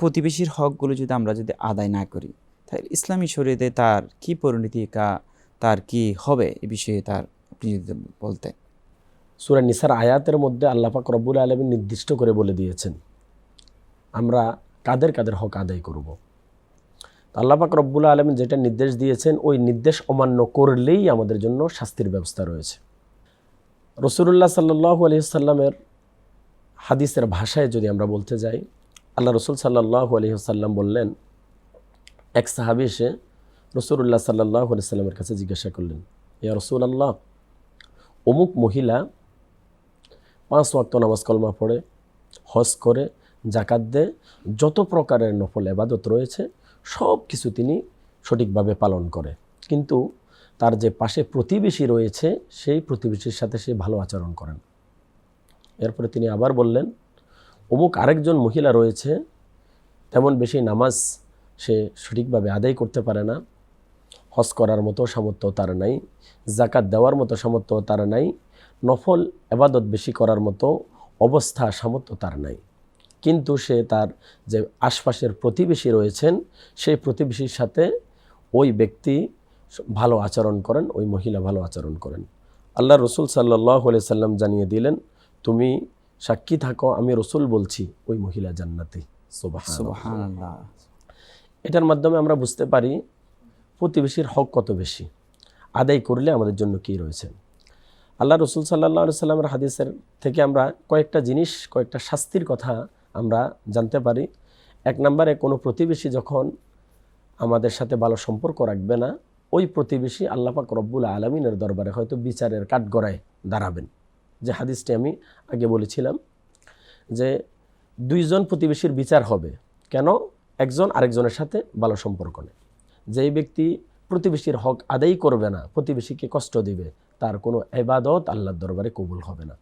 প্রতিবেশীর হকগুলো যদি আমরা যদি আদায় না করি, তাহলে ইসলামী শরীয়তে তার কি পরিণতি কা, তার কি হবে এ বিষয়ে তার আপনি যদি বলতেন। সুরা নিসার আয়াতের মধ্যে আল্লাহ পাক রব্বুল আলমী নির্দিষ্ট করে বলে দিয়েছেন, আমরা কাদের কাদের হক আদায় করব। তো আল্লাহ পাক রব্বুল আলমী যেটা নির্দেশ দিয়েছেন, ওই নির্দেশ অমান্য করলেই আমাদের জন্য শাস্তির ব্যবস্থা রয়েছে। রসুল্লাহ সাল্লাহ আলহিসাল্লামের হাদিসের ভাষায় যদি আমরা বলতে যাই আল্লাহ রসুল সাল্লাহ আলহিহাল্লাম বললেন, এক সাহাবি এসে রসুল্লাহ সাল্লাহ আলিয়াল্লামের কাছে জিজ্ঞাসা করলেন, ইয়া রসুল আল্লাহ অমুক মহিলা পাঁচ ওয়াক্ত নামাজ কলমা পড়ে, হজ করে জাকাত দেয়, যত প্রকারের নফল এবাদত রয়েছে সব কিছু তিনি সঠিকভাবে পালন করে। কিন্তু তার যে পাশে প্রতিবেশী রয়েছে, সেই প্রতিবেশীর সাথে সে ভালো আচরণ করেন। এরপরে তিনি আবার বললেন অমুক আরেকজন মহিলা রয়েছে, তেমন বেশি নামাজ সে সঠিকভাবে আদায় করতে পারে না। হজ করার মতো সামর্থ্য তার নাই জাকাত দেওয়ার মতো সামর্থ্য তার নাই, নফল এবাদত বেশি করার মতো অবস্থা সামর্থ্য তার নাই। কিন্তু সে তার যে আশপাশের প্রতিবেশী রয়েছেন, সেই প্রতিবেশীর সাথে ওই ব্যক্তি ভালো আচরণ করেন, ওই মহিলা ভালো আচরণ করেন। আল্লাহ রসুল সাল্লাহ সাল্লাম জানিয়ে দিলেন, তুমি সাক্ষী থাকো আমি রসুল বলছি ওই মহিলা জান্নাতি। এটার মাধ্যমে আমরা বুঝতে পারি প্রতিবেশীর হক কত বেশি আদায় করলে আমাদের জন্য কী রয়েছে। আল্লাহ রসুল সাল্লাহ সাল্লামের হাদিসের থেকে আমরা কয়েকটা জিনিস কয়েকটা শাস্তির কথা আমরা জানতে পারি। এক নম্বরে কোনো প্রতিবেশী যখন আমাদের সাথে ভালো সম্পর্ক রাখবে না ওই প্রতিবেশী আল্লাপাক রব্বুল আলমিনের দরবারে হয়তো বিচারের কাঠগড়ায় দাঁড়াবেন। যে হাদিসটি আমি আগে বলেছিলাম, যে দুইজন প্রতিবেশীর বিচার হবে কেন? একজন আরেকজনের সাথে ভালো সম্পর্ক নেই। যেই ব্যক্তি প্রতিবেশীর হক আদায় করবে না, প্রতিবেশীকে কষ্ট দিবে, তার কোনো এবাদত আল্লাহর দরবারে কবুল হবে না।